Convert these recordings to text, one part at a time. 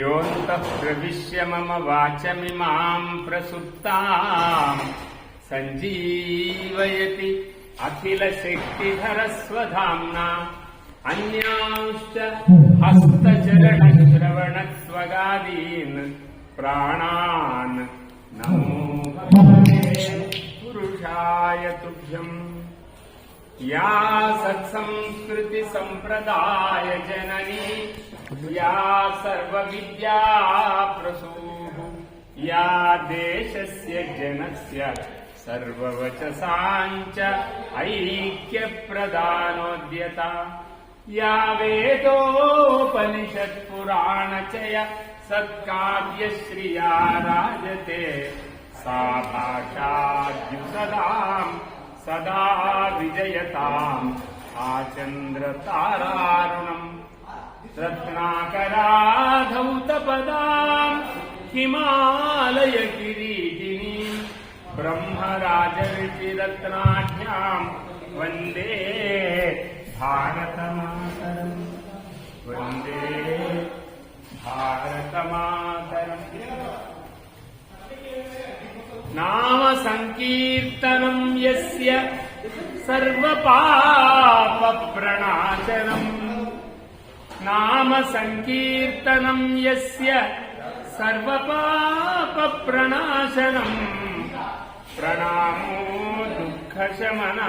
योऽन्तः प्रविश्य मम वाचमिमाम् प्रसुप्ताम् सञ्जीवयति अखिलशक्तिधरस्वधाम्ना अन्यांश्च हस्तचरणश्रवणस्वगादीन् प्राणान् नमो भगवते पुरुषाय तुभ्यम् या सत्संस्कृतिसम्प्रदाय जननी या सर्वविद्या प्रसूः, या देशस्य जनस्य सर्ववचसाञ्च ऐक्यप्रदानोद्यता, या वेदोपनिषत्पुराणचय सत्काव्यश्रिया राजते, सा भाषाद्युसदाम् सदा विजयताम् आचन्द्रतारारुणम् रत्नाकराधौतपदाम् हिमालयकिरीटिनीम् ब्रह्मराजऋषिरत्नाढ्याम् वन्दे भारतमातरम् वन्दे भारतमातरम् नाम सङ्कीर्तनम् यस्य सर्वपापप्रणाशनम् నామ సంకీర్తనం యస్య సర్వపాప ప్రణాశనం ప్రణామో దుఃఖశమన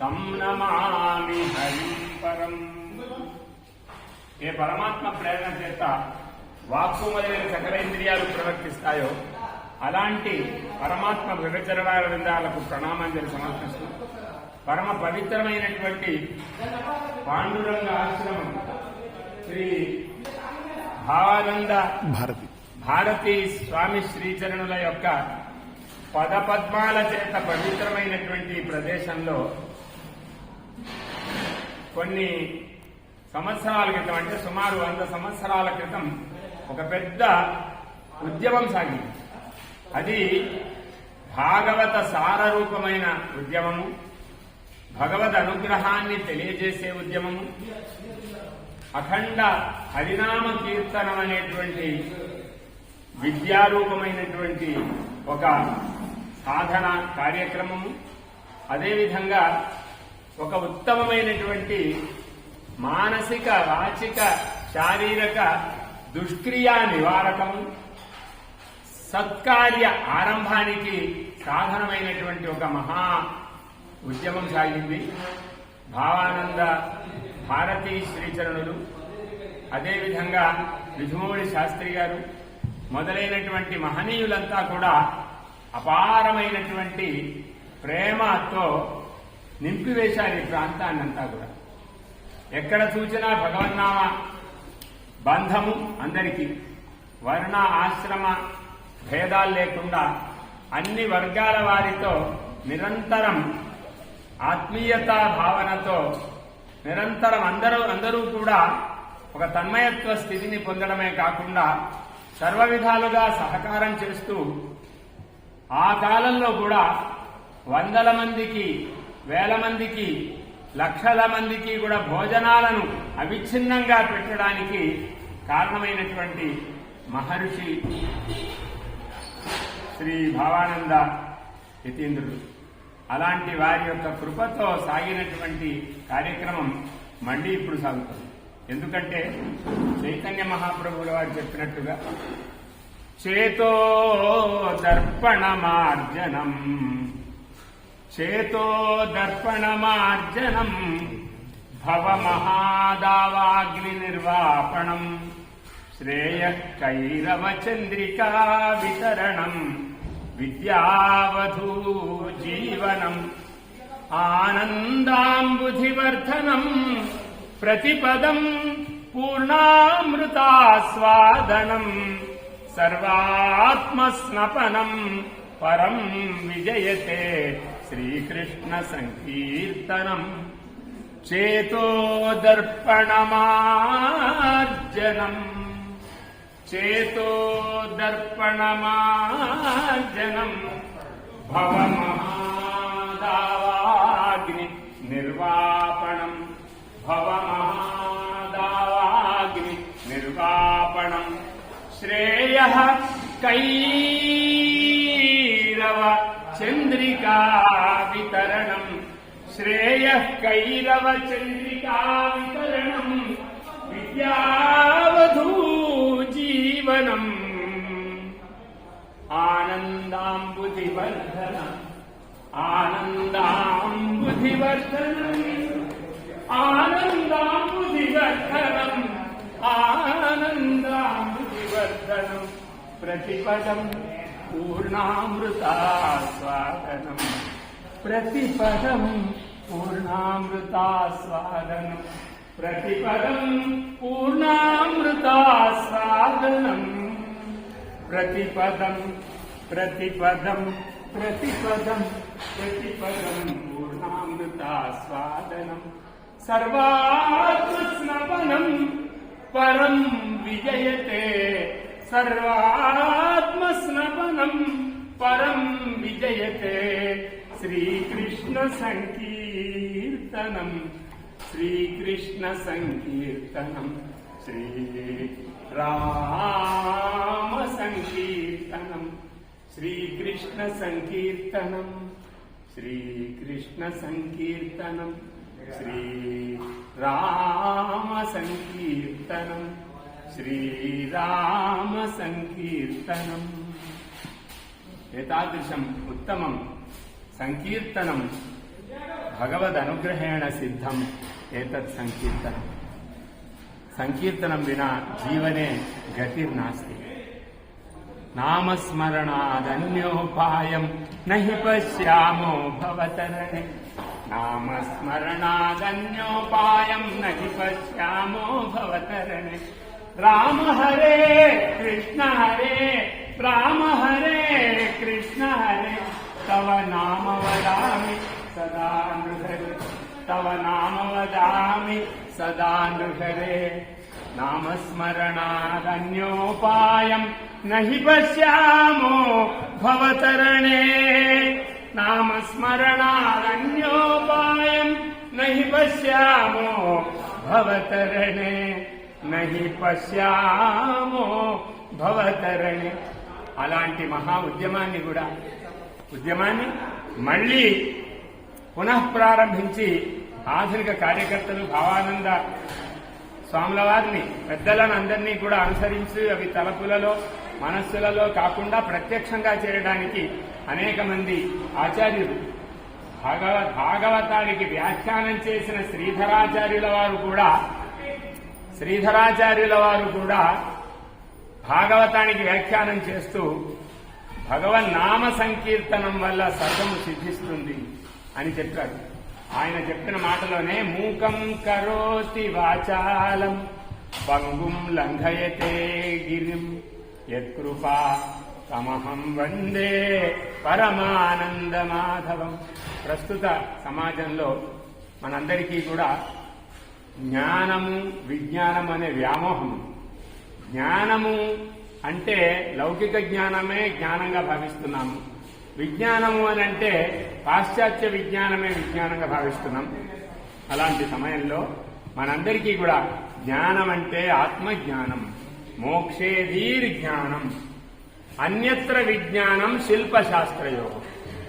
తం నమామి హరిపరం ఏ పరమాత్మ ప్రేరణ చేత వాక్కు మొదలైన సకల ఇంద్రియాలు ప్రవర్తిస్తాయో అలాంటి పరమాత్మ విభజనాల విందాలకు ప్రణామాంజలి సమర్పిస్తూ పరమ పవిత్రమైనటువంటి పాండురంగ ఆశ్రమం శ్రీ భావానంద భారతి. భారతీ స్వామి శ్రీచరణుల యొక్క పదపద్మాల చేత పవిత్రమైనటువంటి ప్రదేశంలో కొన్ని సంవత్సరాల క్రితం అంటే సుమారు వంద సంవత్సరాల క్రితం ఒక పెద్ద ఉద్యమం సాగింది. అది భాగవత సారరూపమైన ఉద్యమము. భగవద్ అనుగ్రహాన్ని తెలియజేసే ఉద్యమము. అఖండ హరినామ కీర్తనం అనేటువంటి విద్యారూపమైనటువంటి ఒక సాధన కార్యక్రమము. అదేవిధంగా ఒక ఉత్తమమైనటువంటి మానసిక వాచిక శారీరక దుష్క్రియా నివారకము. సత్కార్య ఆరంభానికి సాధనమైనటువంటి ఒక మహా ఉద్యమం సాగింది. భావానంద భారతీ శ్రీచరణులు అదేవిధంగా విధుమూడి శాస్త్రి గారు మొదలైనటువంటి మహనీయులంతా కూడా అపారమైనటువంటి ప్రేమతో నింపివేశారు ఈ ప్రాంతాన్నంతా కూడా. ఎక్కడ చూసినా భగవన్నామ బంధము అందరికీ. వర్ణ ఆశ్రమ భేదాలు లేకుండా అన్ని వర్గాల వారితో నిరంతరం ఆత్మీయత భావనతో నిరంతరం అందరూ అందరూ కూడా ఒక తన్మయత్వ స్థితిని పొందడమే కాకుండా సర్వ విధాలుగా సహకారం చేస్తూ ఆ కాలంలో కూడా వందల మందికి వేల మందికి లక్షల మందికి కూడా భోజనాలను అవిచ్ఛిన్నంగా పెట్టడానికి కారణమైనటువంటి మహర్షి శ్రీ భావానంద యతీంద్రుడు అలాంటి వారి యొక్క కృపతో సాగినటువంటి కార్యక్రమం మళ్ళీ ఇప్పుడు సాగుతుంది. ఎందుకంటే చైతన్య మహాప్రభువుల వారు చెప్పినట్టుగా చేతో దర్పణమార్జనం చేతో దర్పణమార్జనం భవ మహాదావాగ్ని నిర్వాపణం శ్రేయ కైరవ చంద్రికా వితరణం విద్యావధూ జీవనం ఆనందాంబుధివర్ధనం ప్రతిపదం పూర్ణామృతాస్వాదనం సర్వాత్మస్నపనం పరం విజయతే శ్రీకృష్ణ సంకీర్తనం చేతోదర్పణమార్జనం చేతోదర్పణమార్జనం భవమహాదావాగ్ని నిర్వాపణం. భవమహాదావాగ్ని నిర్వాపణం. శ్రేయ కైరవ చంద్రికా వితరణం. శ్రేయ కైరవ చంద్రికా వితరణం. విద్యావధూ जीवनम्। आनन्दाम्बुधिवर्धनम्। आनन्दाम्बुधिवर्धनम्। आनन्दाम्बुधिवर्धनम्। आनन्दाम्बुधिवर्धनम्। प्रतिपदम् पूर्णामृतास्वादनम्। प्रतिपदम् पूर्णामृतास्वादनम्। పూర్ణామృతాస్వాదనం ప్రతిపదం పూర్ణామృతాస్వాదనం ప్రతిపదం ప్రతిపదం ప్రతిపదం ప్రతిపదం పూర్ణామృతాస్వాదనం సర్వాత్మస్నపనం పరం విజయతే. సర్వాత్మస్నపనం పరం విజయతే. శ్రీకృష్ణ సంకీర్తనం. శ్రీకృష్ణ సంకీర్తనం శ్రీ రామ సంకీర్తనం శ్రీకృష్ణ సంకీర్తనం శ్రీకృష్ణ సంకీర్తనం శ్రీ రామ సంకీర్తనం శ్రీరామ సంకీర్తనం ఏతాదృశం ఉత్తమం సంకీర్తనం భగవదనుగ్రహేణ సిద్ధం ఏతత్ సంకీర్తనం సంకీర్తనం వినా జీవనే గతిర్నాస్తి నామస్మరణాదన్యోపాయం నహి పశ్యామో భవతరణే నామస్మరణాదన్యోపాయం నహి పశ్యామో భవతరణే రామ హరే కృష్ణ హరే రామ హరే కృష్ణ హరే తవ నామ వదామి సదా నృహరే తవ నామ వదామి సదా నృహరే. నామస్మరణాదన్యోపాయం నహి పశ్యామో భవతరణే. నామస్మరణాదన్యోపాయం నహి పశ్యామో భవతరణే. నహి పశ్యామో భవతరణే. అలాంటి మహా ఉద్యమాన్ని కూడా ఉద్యమాన్ని మళ్ళీ పునః ప్రారంభించి ఆధునిక కార్యకర్తలు భావానంద స్వాముల వారిని పెద్దలను అందరినీ కూడా అనుసరించి అవి తలపులలో మనస్సులలో కాకుండా ప్రత్యక్షంగా చేరడానికి అనేక మంది ఆచార్యులు. భాగవ భాగవతానికి వ్యాఖ్యానం చేసిన శ్రీధరాచార్యుల వారు కూడా శ్రీధరాచార్యుల వారు కూడా భాగవతానికి వ్యాఖ్యానం చేస్తూ భగవన్ నామ సంకీర్తనం వల్ల సర్వము సిద్ధిస్తుంది. అని చెప్పారు ఆయన చెప్పిన మాటలోనే మూకం కరోతి వాచాలం పంగుం లంఘయతే గిరిం యత్కృపా తమహం వందే పరమానంద మాధవం ప్రస్తుత సమాజంలో మనందరికీ కూడా జ్ఞానము విజ్ఞానం అనే వ్యామోహం. జ్ఞానము అంటే లౌకిక జ్ఞానమే జ్ఞానంగా భావిస్తున్నాము. విజ్ఞానము అని అంటే పాశ్చాత్య విజ్ఞానమే విజ్ఞానంగా భావిస్తున్నాం. అలాంటి సమయంలో మనందరికీ కూడా జ్ఞానం అంటే ఆత్మజ్ఞానం మోక్షేధీర్ జ్ఞానం అన్యత్ర విజ్ఞానం శిల్పశాస్త్రయోగం.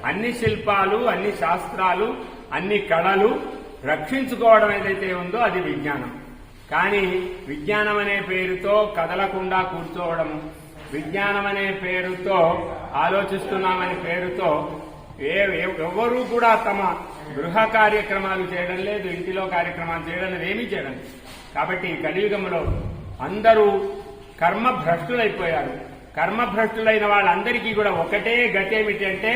అన్ని శిల్పాలు అన్ని శాస్త్రాలు అన్ని కళలు రక్షించుకోవడం ఏదైతే ఉందో అది విజ్ఞానం. కానీ విజ్ఞానం అనే పేరుతో కదలకుండా కూర్చోవడము విజ్ఞానం అనే పేరుతో ఆలోచిస్తున్నామనే పేరుతో ఏ ఎవరూ కూడా తమ గృహ కార్యక్రమాలు చేయడం లేదు ఇంటిలో కార్యక్రమాలు చేయడం లేదు ఏమీ చేయడం లేదు. కాబట్టి కలియుగంలో అందరూ కర్మభ్రష్టులైపోయారు. కర్మభ్రష్టులైన వాళ్ళందరికీ కూడా ఒకటే గతి ఏమిటి అంటే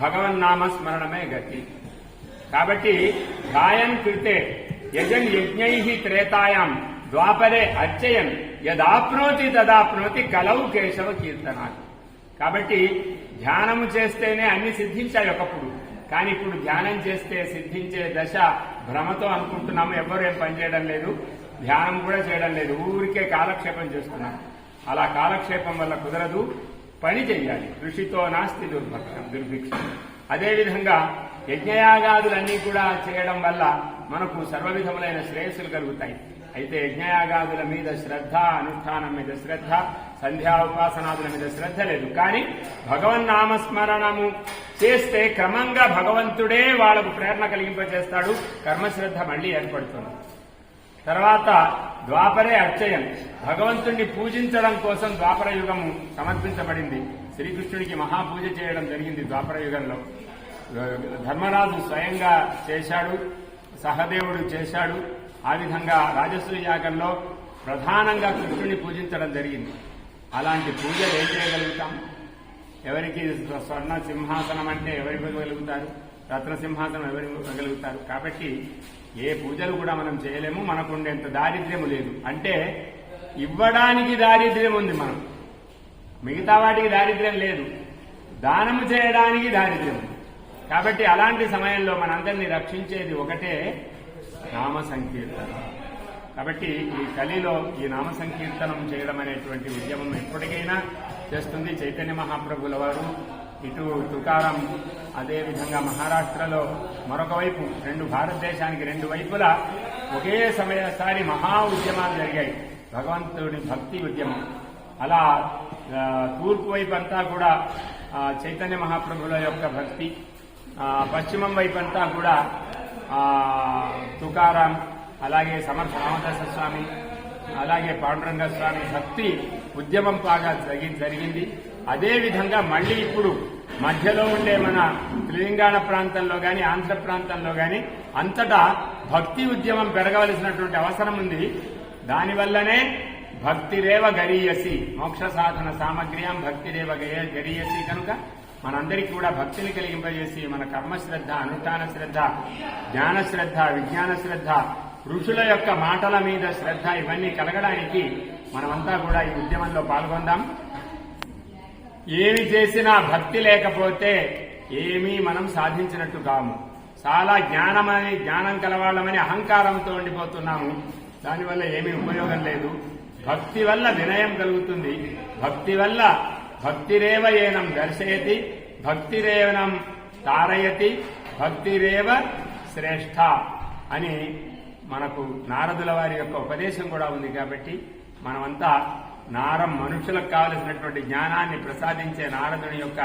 భగవన్నామ స్మరణమే గతి. కాబట్టి గాయం కృతే యజన్ యజ్ఞై త్రేతాయాం ద్వాపరే అర్చయన్. యదాప్నోతి తదాప్నోతి కలవు కేశవ కీర్తనాలు. కాబట్టి ధ్యానము చేస్తేనే అన్ని సిద్ధించాయి ఒకప్పుడు. కానీ ఇప్పుడు ధ్యానం చేస్తే సిద్ధించే దశ భ్రమతో అనుకుంటున్నాము. ఎవరు ఏం పనిచేయడం లేదు. ధ్యానం కూడా చేయడం లేదు. ఊరికే కాలక్షేపం చేస్తున్నాం. అలా కాలక్షేపం వల్ల కుదరదు. పని చెయ్యాలి. కృషితో నాస్తి దుర్భక్షం దుర్భిక్ష. అదేవిధంగా యజ్ఞయాగాదులన్నీ కూడా చేయడం వల్ల మనకు సర్వ విధములైన శ్రేయస్సులు కలుగుతాయి. అయితే యజ్ఞయాగాదుల మీద శ్రద్ధ అనుష్ఠానం మీద శ్రద్ధ సంధ్యా ఉపాసనాదుల మీద శ్రద్ధ లేదు. కానీ భగవన్నామస్మరణము చేస్తే క్రమంగా భగవంతుడే వాళ్ళకు ప్రేరణ కలిగింపజేస్తాడు కర్మశ్రద్ధ మళ్ళీ ఏర్పడుతుంది. తర్వాత ద్వాపరే అర్చయం. భగవంతుణ్ణి పూజించడం కోసం ద్వాపర యుగము సమర్పించబడింది. శ్రీకృష్ణుడికి మహాపూజ చేయడం జరిగింది ద్వాపర యుగంలో. ధర్మరాజు స్వయంగా చేశాడు సహదేవుడు చేశాడు. ఆ విధంగా రాజసూయ యాగంలో ప్రధానంగా కృష్ణుని పూజించడం జరిగింది. అలాంటి పూజలు ఏం చేయగలుగుతాం? ఎవరికి స్వర్ణ సింహాసనం అంటే ఎవరు ఇవ్వగలుగుతారు? రత్న సింహాసనం ఎవరు ఇవ్వగలుగుతారు? కాబట్టి ఏ పూజలు కూడా మనం చేయలేము మనకు ఉండేంత దారిద్ర్యము లేదు. అంటే ఇవ్వడానికి దారిద్ర్యం ఉంది మనం మిగతా వాటికి దారిద్ర్యం లేదు. దానము చేయడానికి దారిద్ర్యం కాబట్టి అలాంటి సమయంలో మనందరినీ రక్షించేది ఒకటే నామ సంకీర్తన కాబట్టి ఈ కలిలో ఈ నామ సంకీర్తనం చేయడం అనేటువంటి ఉద్యమం ఎప్పటికైనా చేస్తుంది. చైతన్య మహాప్రభుల వారు ఇటు తుకారం అదేవిధంగా మహారాష్ట్రలో మరొక వైపు రెండు భారతదేశానికి రెండు వైపులా ఒకే సమయసారి మహా ఉద్యమాలు జరిగాయి. భగవంతుడి భక్తి ఉద్యమం. అలా తూర్పు వైపు అంతా కూడా చైతన్య మహాప్రభుల యొక్క భక్తి పశ్చిమం వైపు అంతా కూడా తుకారాం అలాగే సమర్థ రామదాస స్వామి అలాగే పాండురంగ స్వామి భక్తి ఉద్యమం బాగా జరిగి జరిగింది. అదేవిధంగా మళ్ళీ ఇప్పుడు మధ్యలో ఉండే మన తెలంగాణ ప్రాంతంలో గాని ఆంధ్ర ప్రాంతంలో గాని అంతటా భక్తి ఉద్యమం పెరగవలసినటువంటి అవసరం ఉంది. దానివల్లనే భక్తిరేవ గరీయసి మోక్ష సాధన సామగ్ర్యం భక్తిరేవ గరీయసి కనుక మనందరికీ కూడా భక్తిని కలిగింపజేసి మన కర్మశ్రద్ధ అనుష్ఠాన శ్రద్ధ జ్ఞాన శ్రద్ధ విజ్ఞాన శ్రద్ధ ఋషుల యొక్క మాటల మీద శ్రద్ధ ఇవన్నీ కలగడానికి మనమంతా కూడా ఈ ఉద్యమంలో పాల్గొందాం. ఏమి చేసినా భక్తి లేకపోతే ఏమీ మనం సాధించినట్టు కాము. చాలా జ్ఞానమని జ్ఞానం కలవాళ్ళమని అహంకారంతో ఉండిపోతున్నాము. దానివల్ల ఏమీ ఉపయోగం లేదు. భక్తి వల్ల వినయం కలుగుతుంది. భక్తి వల్ల భక్తిరేవ ఏనం దర్శయతి భక్తిరేవనం తారయతి భక్తిరేవ శ్రేష్ఠ అని మనకు నారదుల వారి యొక్క ఉపదేశం కూడా ఉంది కాబట్టి మనమంతా నారం మనుషులకు కావలసినటువంటి జ్ఞానాన్ని ప్రసాదించే నారదుని యొక్క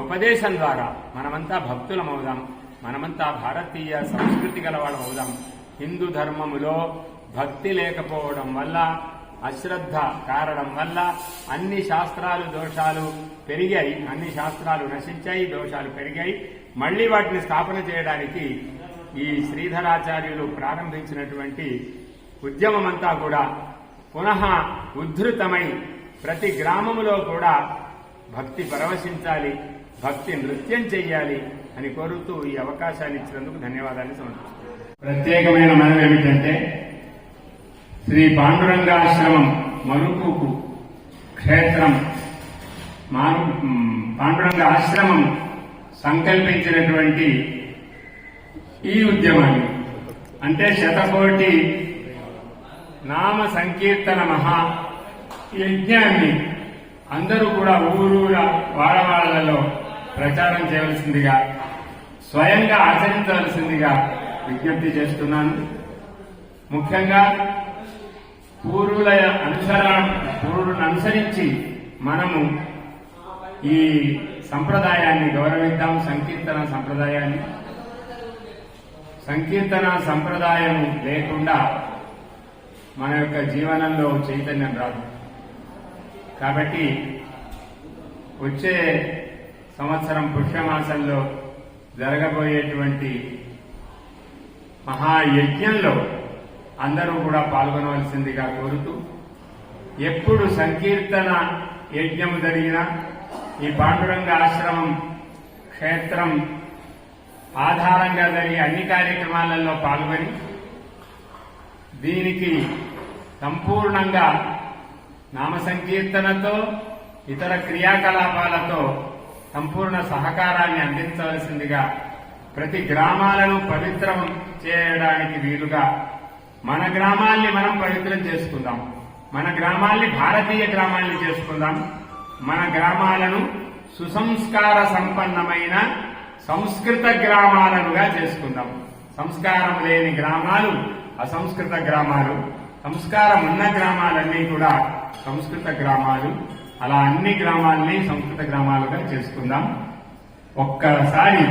ఉపదేశం ద్వారా మనమంతా భక్తులం అవుదాం మనమంతా భారతీయ సంస్కృతి గలవాళ్ళం అవుదాం. హిందూ ధర్మములో భక్తి లేకపోవడం వల్ల అశ్రద్ధ కారణం వల్ల అన్ని శాస్త్రాలు దోషాలు పెరిగాయి అన్ని శాస్త్రాలు నశించాయి దోషాలు పెరిగాయి. మళ్ళీ వాటిని స్థాపన చేయడానికి ఈ శ్రీధరాచార్యులు ప్రారంభించినటువంటి ఉద్యమమంతా కూడా పునః ఉద్ధృతమై ప్రతి గ్రామములో కూడా భక్తి పరవశించాలి భక్తి నృత్యం చెయ్యాలి అని కోరుతూ ఈ అవకాశాన్ని ఇచ్చినందుకు ధన్యవాదాలు. సమర్పిస్తున్నాను ప్రత్యేకమైన మనం ఏమిటంటే శ్రీ పాండురంగాశ్రమం మరుపుకు క్షేత్రం. మాను పాండురంగ ఆశ్రమం సంకల్పించినటువంటి ఈ ఉద్యమాన్ని. అంటే శతకోటి నామ సంకీర్తన మహా యజ్ఞాన్ని అందరూ కూడా ఊరూర వాడవాడలలో ప్రచారం చేయవలసిందిగా స్వయంగా ఆచరించవలసిందిగా విజ్ఞప్తి చేస్తున్నాను. ముఖ్యంగా పూర్వుల అనుసర పూర్వులను అనుసరించి మనము ఈ సంప్రదాయాన్ని గౌరవిద్దాం సంకీర్తన సంప్రదాయాన్ని. సంకీర్తన సంప్రదాయం లేకుండా మన యొక్క జీవనంలో చైతన్యం రాదు. కాబట్టి వచ్చే సంవత్సరం పుష్యమాసంలో జరగబోయేటువంటి మహాయజ్ఞంలో అందరూ కూడా పాల్గొనవలసిందిగా కోరుతూ ఎప్పుడు సంకీర్తన యజ్ఞము జరిగినా ఈ పాండురంగ ఆశ్రమం క్షేత్రం ఆధారంగా జరిగే అన్ని కార్యక్రమాలలో పాల్గొని దీనికి సంపూర్ణంగా నామ సంకీర్తనతో ఇతర క్రియాకలాపాలతో సంపూర్ణ సహకారాన్ని అందించవలసిందిగా ప్రతి గ్రామాలను పవిత్రం చేయడానికి వీలుగా మన గ్రామాల్ని మనం పవిత్రం చేసుకుందాం. మన గ్రామాల్ని భారతీయ గ్రామాల్ని చేసుకుందాం. మన గ్రామాలను సుసంస్కార సంపన్నమైన సంస్కృత గ్రామాలనుగా చేసుకుందాం. సంస్కారం లేని గ్రామాలు అసంస్కృత గ్రామాలు. సంస్కారం ఉన్న గ్రామాలన్నీ కూడా సంస్కృత గ్రామాలు. అలా అన్ని గ్రామాల్ని సంస్కృత గ్రామాలుగా చేసుకుందాం. ఒక్కసారి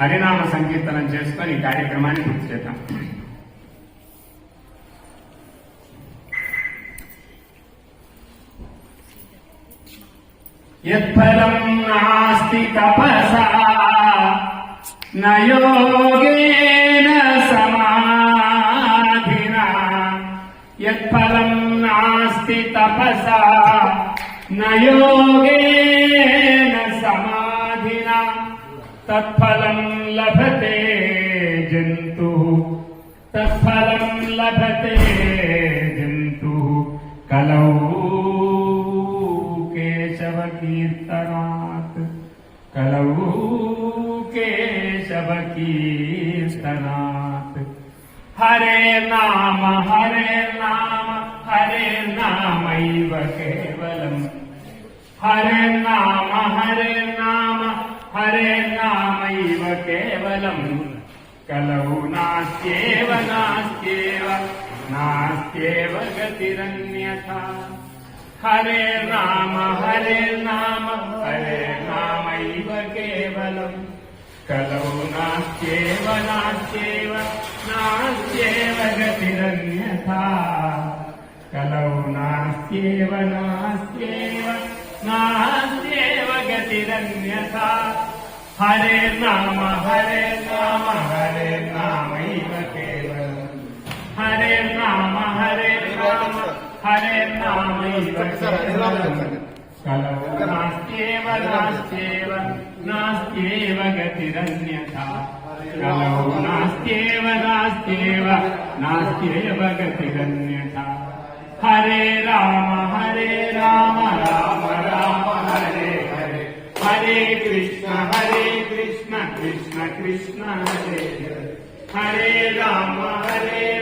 హరినామ సంకీర్తనం చేసుకొని ఈ కార్యక్రమాన్ని పూర్తి చేద్దాం. यत्फलं नास्ति तपसा न योगेन समाधिना यत्फलं नास्ति तपसा न योगेन समाधिना तत्फलं लभते जन्तुः तत्फलं लभते जन्तुः कलौ कलौ केशवकीर्तनात्। हरे नाम हरे नाम हरे नामैव केवलम्। हरे नाम हरे नाम हरे नामैव केवलम्। कलौ नास्त्येव नास्त्येव नास्त्येव गतिरन्यथा హరే నామ హరే నామ హరే నామ ఇవ కేవలం. కలౌ నాస్యేవ నాస్యేవ నాస్యేవ గతిరన్యత కలౌ నాస్యేవ నాస్యేవ నాస్యేవ గతిరన్యత హరే నామ హరే నామ హరే నామైవ కేవలం हरे कलौ नास्त्येव नास्त्येव नास्त्येव गतिरन्यथा। कलौ नास्त्येव नास्त्येव नास्त्येव गतिरन्यथा। हरे राम हरे राम राम राम हरे हरे। हरे कृष्ण हरे कृष्ण कृष्ण कृष्ण हरे हरे। हरे राम हरे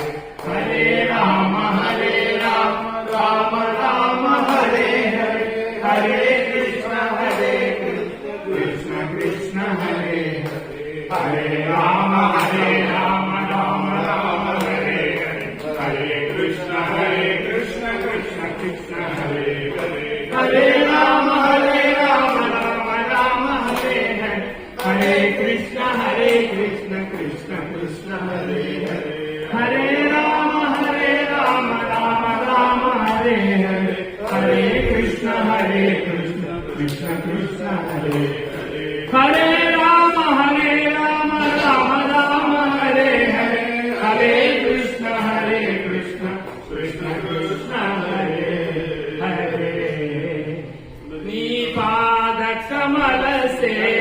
Krishna Hare Krishna Krishna Krishna Hare Hare. Hare Rama Hare Rama Rama Rama Hare Hare. Hare Krishna Hare Krishna Krishna Krishna Hare Hare. Ni Pada Kamala Se